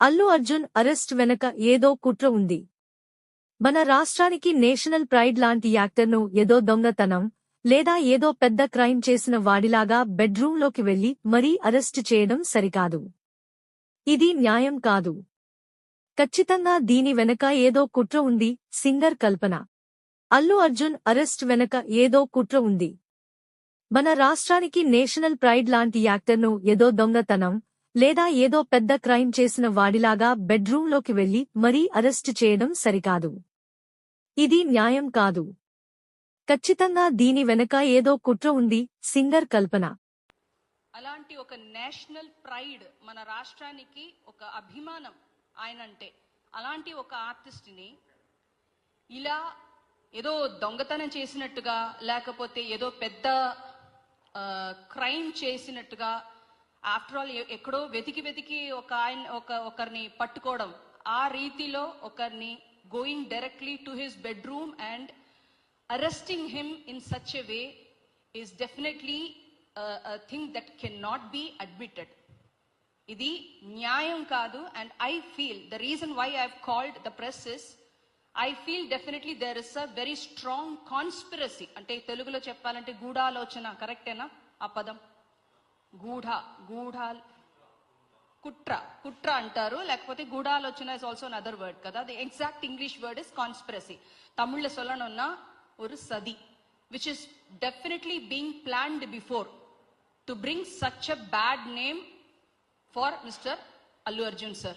Allu Arjun arrest వెనక ఏదో కుట్ర ఉంది. మన రాష్ట్రానికి నేషనల్ ప్రైడ్ లాంటి యాక్టర్ను ఏదో దొంగతనం లేదా ఏదో పెద్ద క్రైమ్ చేసిన వాడిలాగా బెడ్రూంలోకి వెళ్ళి మరీ అరెస్ట్ చేయడం సరికాదు. ఇది న్యాయం కాదు. ఖచ్చితంగా దీని వెనక ఏదో కుట్ర ఉంది సింగర్ కల్పన. అల్లు అర్జున్ అరెస్ట్ వెనక ఏదో కుట్ర ఉంది. మన రాష్ట్రానికి నేషనల్ ప్రైడ్ లాంటి యాక్టర్ను ఏదో దొంగతనం లేదా ఏదో పెద్ద క్రైమ్ చేసిన వాడిలాగా బెడ్రూంలోకి వెళ్ళి మరీ అరెస్టు చేయడం సరికాదు. ఇది న్యాయం కాదు. ఖచ్చితంగా దీని వెనక ఏదో కుట్ర ఉంది సింగర్ కల్పన. అలాంటి ఒక నేషనల్ ప్రైడ్ మన రాష్ట్రానికి ఒక అభిమానం ఆయన అంటే అలాంటి ఒక ఆర్టిస్ట్ని ఇలా ఏదో దొంగతనం చేసినట్టుగా లేకపోతే ఏదో పెద్ద క్రైమ్ చేసినట్టుగా ఆఫ్టర్ ఆల్ ఎక్కడో వెతికి వెతికి ఒక ఆయన ఒక ఒకరిని పట్టుకోవడం ఆ రీతిలో ఒకరిని going directly to his bedroom and arresting him in such a way is definitely thing that can not be admitted ఇది న్యాయం కాదు and I feel the reason why I called the press is I feel definitely there is a very strong conspiracy అంటే తెలుగులో చెప్పాలంటే గూఢాలోచన కరెక్టేనా ఆ పదం. గూఢ గూఢాల్ కుట్ర కుట్ర అంటారు లేకపోతే గూఢాలోచన ఇస్ ఆల్సో అదర్ వర్డ్ కదా the exact English word is conspiracy తమిళ్లో சொல்லணும்னா ஒரு சதி which is definitely being planned before to bring such a bad name for Mr. Allu Arjun sir.